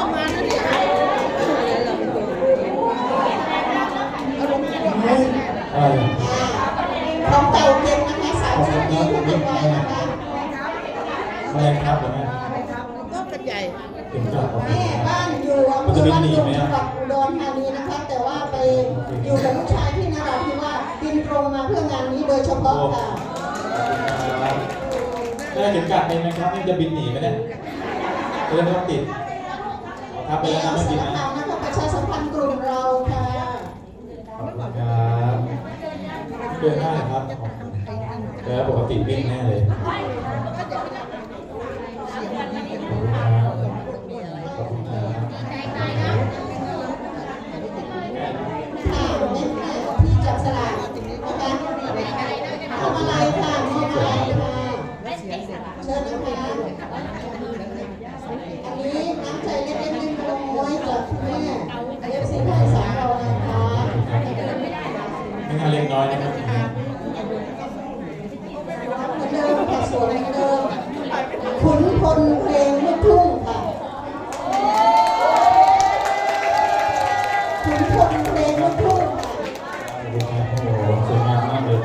เข้อารมณ์ดีด้วยเออของเก่าเก็บนะคะสาวชุดนี้ก็เก็บไว้นะคะแม่ครับเหรอแม่ก็กระใหญ่เก่งจังครับแม่บ้านอยู่อำเภอบ้านดุงจังหวัดอุดรธานีนะคะ แต่ว่าไปอยู่กับลูกชายที่นราธิวาสบินตรงมาเพื่องานนี้โดยเฉพาะค่ะแม่เข็มกัดเองนะครับนี่จะบินหนีไหมเนี่ยเรื่องต้องติด ครับไปแม่แล้วนะเอาไม่สบินนับนะสนุนนะคะประชาสัมพันธ์กลุ่มเราค่ะขอบคุณครับเดินได้ครับเดี๋ยวปกติวิ่งแน่เลยข เล็กน้อยนะครับเหมือนเดิมค่ะสวยเหมือนเดิมขุนพลเพลงลูกทุ่งค่ะขุนพลเพลงลูกทุ่งค่ะขอบคุณครับโอ้โหสวยงามมากเลย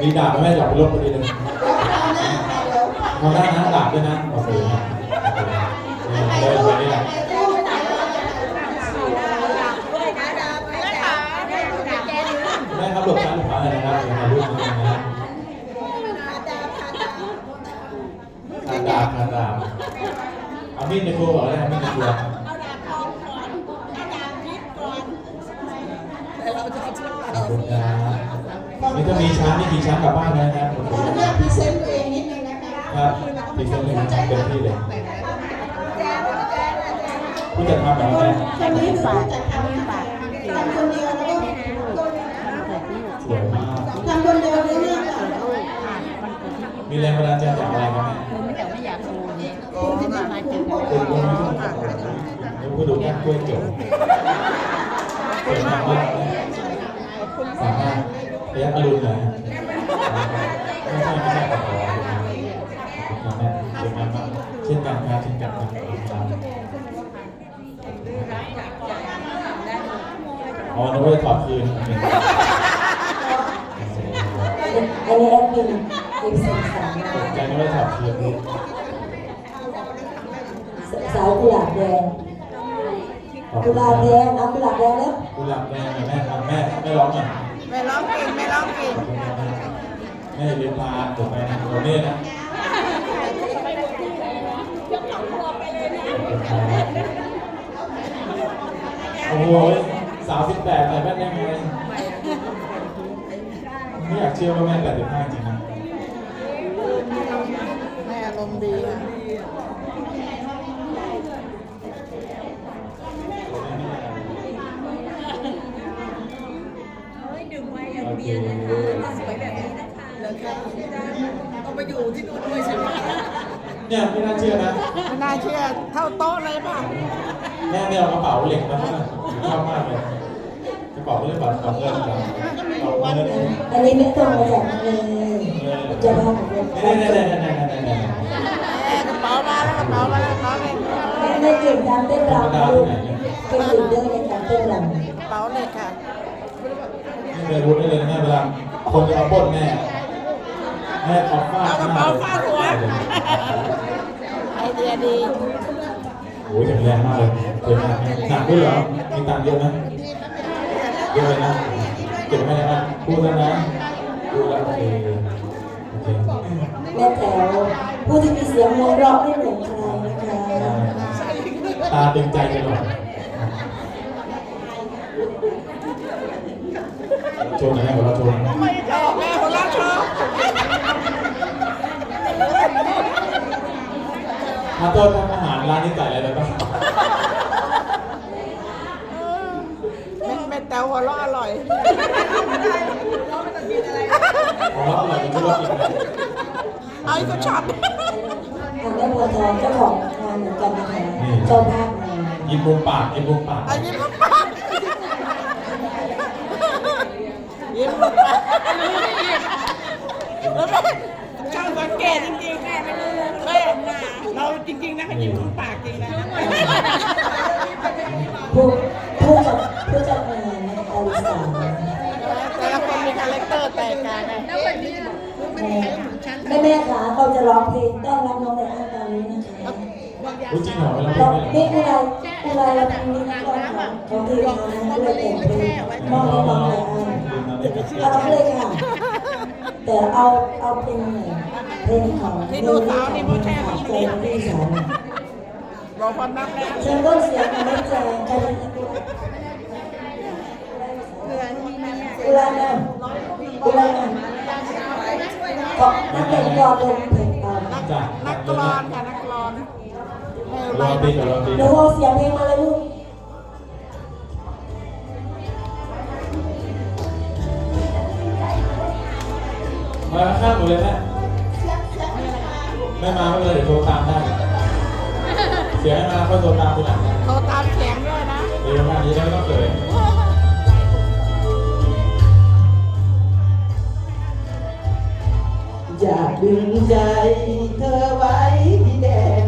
มีดาบไหมแม่อยากไปลบพอดีเลยแล้วคราวหน้าค่ะเดี๋ยวทำได้นะดาบด้วยนะโอเคครับโอเค ถ่าย เดิน รู ไป ป นี่แห ถ่า ละ ยรูปถ่ายรูปถ่ายรูป แม่ครับหลบซ้ายหลบขวาหน่อยนะครับเดี๋ยวถ่ายรูปนิดนึงนะครับทานดาบทานดาบ เอาดในครัวก่อนเลยมีดในครัวแต่เราจะเอาชุดขอบคุณครับนี่ถ้ามีช้างนี่ขี่ช้างกลับบ้านเลยนะครับขออนุญาตพรีเซนต์ตัวเองนิดนึงนะคะครับดีเซลเลยนะครับเต็มที่เลยผู้จัดทำแบบแม่คนนี้คือผู้จัดทำนะคะทำคนเดียวแล้วก็สวยมากทำคนเดียวในเรื่องค่ะมีแรงบันดาลใจจากอะไรครับ ผู้ดูแค่กล้วยจ๋วสวยมากมากสามารถพยักอรุณเหรอไม่ใช่ไม่ใช่ขอขอบคุณแม่สวยงามมากเช่นกันครับเช่นกันครับอ๋อนึกว่าจะถอดคืนอันนี้แอดมินอีกสองสามตกใจนึกว่าจะถอดคืนสาวกุหลาบแดงขอบกุคุณหคลารับบแดงเอากุหลาบแดงแล้วกุหลาบแดงแม่ครับแม่แม่ร้องหน่อยไม่ร้องเก่งไม่ร้องเก่งขอบคุณครับแม่ลืมพาตัวไปนะตัวนี้นะโอ้โหสาวสิบแปดใส่แว่นได้ไงไม่อยากเชื่อว่าแม่แปดสิบห้าจริงนะแม่อารมณ์ดีค่ะ โอเค ต้องไปอยู่ที่นู่นด้วยใช่ไหม เนี่ยไม่น่าเชื่อนะไม่น่าเชื่อเท่าโต๊ะเลยป่ะแม่เนี่ยเอากระเป๋าเหล็กมาให้ชอบมากเลยกระเป๋าเรื่องบัตรกระเป๋าเงินเหรอกระเป๋าเงินเนี่ยอันนี้ไม่ตรงมาจากเลยเจะพาพของเราเนี่ยเนี่ยเนี่ยเนี่ยเนี่ยเนี่ยแม่กระเป๋ามาแล้วกระเป๋ามาแล้วกระเป๋าเลยไม่เก่งการเต้นรำนะลูกเป็นลีดเดอร์ในการเต้นรกระเป๋าเลยค่ะไม่เคยรู้ได้เลยนะแม่เวลาคนจะมาปล้นแม่ แม่เอาฟาดเอากระเป๋าฟาดหัว ไอเดียดีโอ้ยแข็งแรงมากเลยเก่งมากหนักด้วยเหรอมีตังค์เยอะไหมเยอะเลยนะเก็บไว้นะพูดแล้วนะพูดแล้วโอเคโอเคำแม่แถวผู้ที่มีเสียงไพเราะไม่เหมือนใครนะคะตาตึงใจกันหน่อยโชว์หน่อยให้ผมเราโชว์หน่อย ไม่ชอบแม่คนละชอบ ถ้าโทษทำอาหารร้านนี้ใส่อะไรไปบ้างเป็นเป็นแตวหัวเราะอร่อยของเราอร่อยเป็นชุดรสอีกนะเอาอีกก็ช็อตทางแม่บัวทองเจ้าของงานเหมือนกันนะคะเจ้าภาพงานยิ้มมุมปากยิ้มมุมปากเอายิ้มปากยิ้มปากแล้วแม่ช่างสังเกตจริงๆแม่ไม่รู้แม่เรา จริงๆนะเขายิ้มมุมปากจริงนะผู้ผู้จัดผู้จัดงานนะคะอลิสาแต่ละคนมีคาแรคเตอร์แตกต่างกันแม่แม่ขาเขาจะร้องเพลงต้อนรับน้องในอันตอนนี้นะคะรู้จริงเหรอเวลาเราเล่นนี่อะไรอะไรเราทำนี้นะก่อนค่ะของที่ร้องนะด้วยแต่งเพลงมองมองเลยอะเอาเลยค่ะแต่เอาเอาเป็นเพ ลงของใจที่สามรอความนับแล้วฉันก็เสียงไม่แจ้งกันกุลานะกุลานะก็นักแต่กลอนลงเพลงตามจ้ะนักกรอนค่ะนักกรอนเออรอตีกับรอตีเดี๋ยวเสียงเพลงมาเลยลูกมาข้ามหมดเลยแม่ ไม่มาไม่เป็นไรเดี๋ยวโทรตามได้ เสียงไม่มาก็โทรตามทีหลังนะโทรตามเสียงด้วยนะเดี๋ยวงานนี้ได้ไม่ต้องเขินอยากดึงใจเธอไว้ที่แดนอีสาน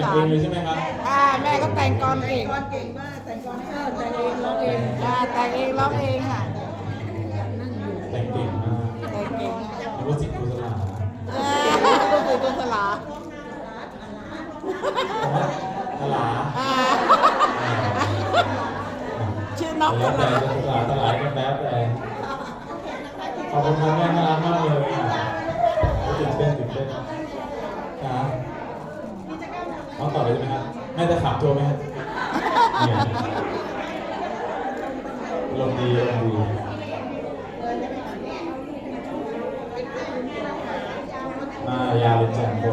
แต่งสาเพลมงเลยใช่ไหมครับอ่าแม่ก็แต่งกรอนเก่งเก่งมากแต่งกรอนเออแต่งเองร้องเองอ่าแต่งเองร้องเองค่ะแต่งเก่งมากแต่งเก่งรู้ว่าสิครูสลาเออลูกปู่ตุนสลาตลาอ่าชื่อน้องแล้สวแต่ลาจะตลาตลาดก็แล้วแต่ขอบคุณครับแม่น่ารักมากเลยตื่นเต้นตื่นเต้นครับ น้องต่อเลยใช่ไหมครับแม่จะถามตัวไหมครับเนี่ยลมดีลมดีมายาเลยแจมโบ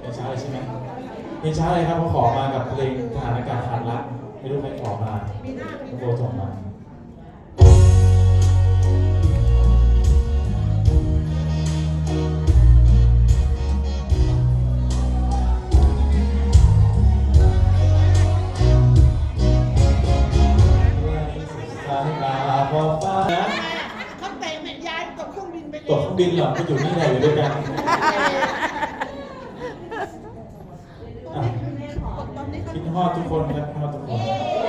เพลงช้าเลยใช่ไหมเพลงช้าเลยครับเขาขอมากับเพลงทหารอากาศขาดรักไม่รู้ใครขอมาโบส่งมา คิดฮอดทุกคนครับฮอดทุกคน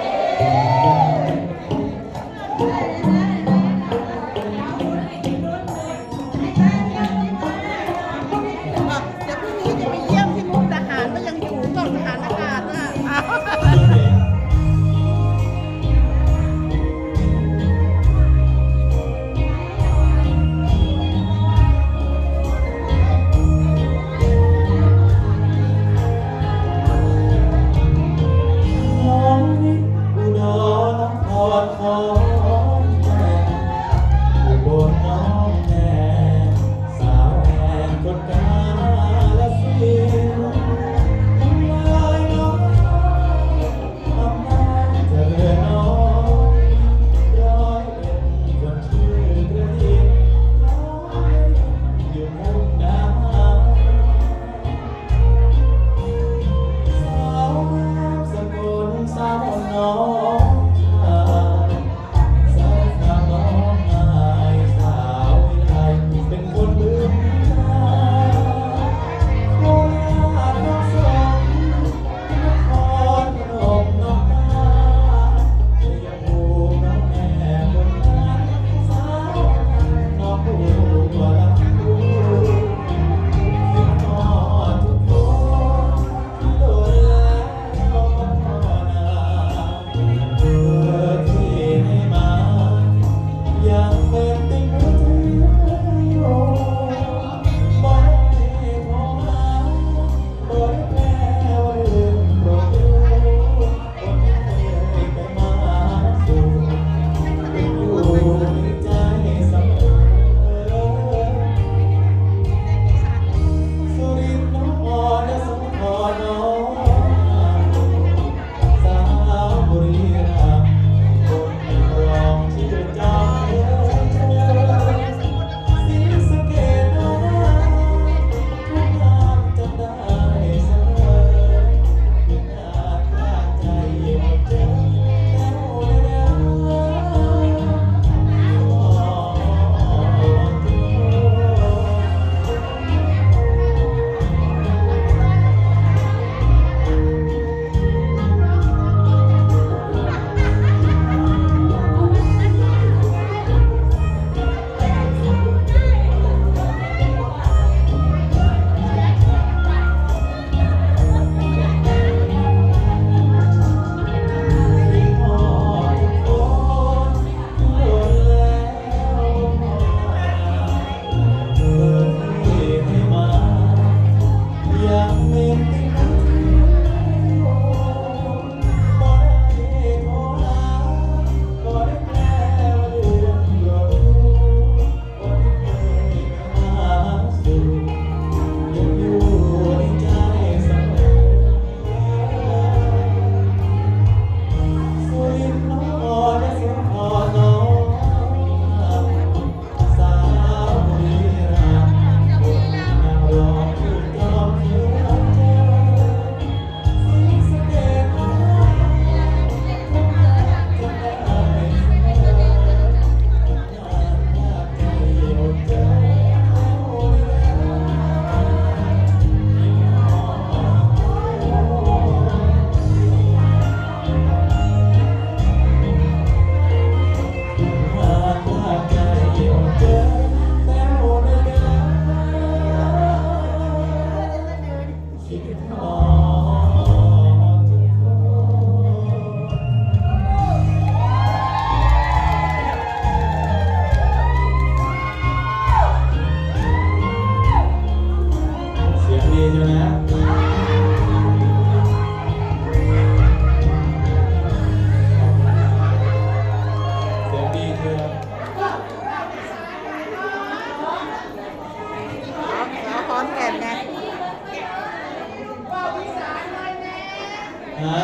ฮะ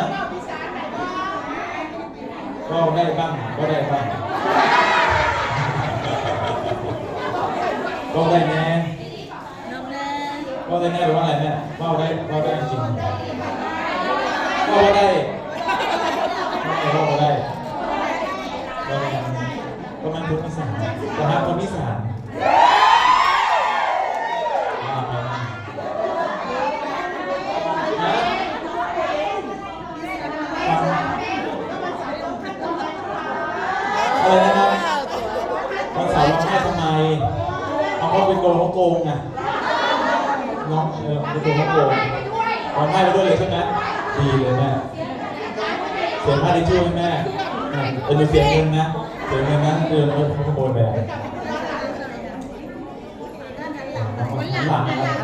ก็ได้บ้างก็ได้บ้างก็ได้แน่ก็ได้แน่หรือว่าอะไรแม่ว่าได้ก็ได้จริงว่าได้ก็ได้ก็มันพูดภาษาแต่หาคนพิสาร ภาสาร้องไห้ทำไมเอาเขาไปโกงเขาโกงไงน้องเออเป็นโกงเขาโกงร้องไห้ไปด้วยเลยใช่ไหมดีเลยแม่เสียงห้าที่ช่วยแม่เออมีเสียงเงินนะเสียงเงินนะเออเขาโกงแบบหลังหลัง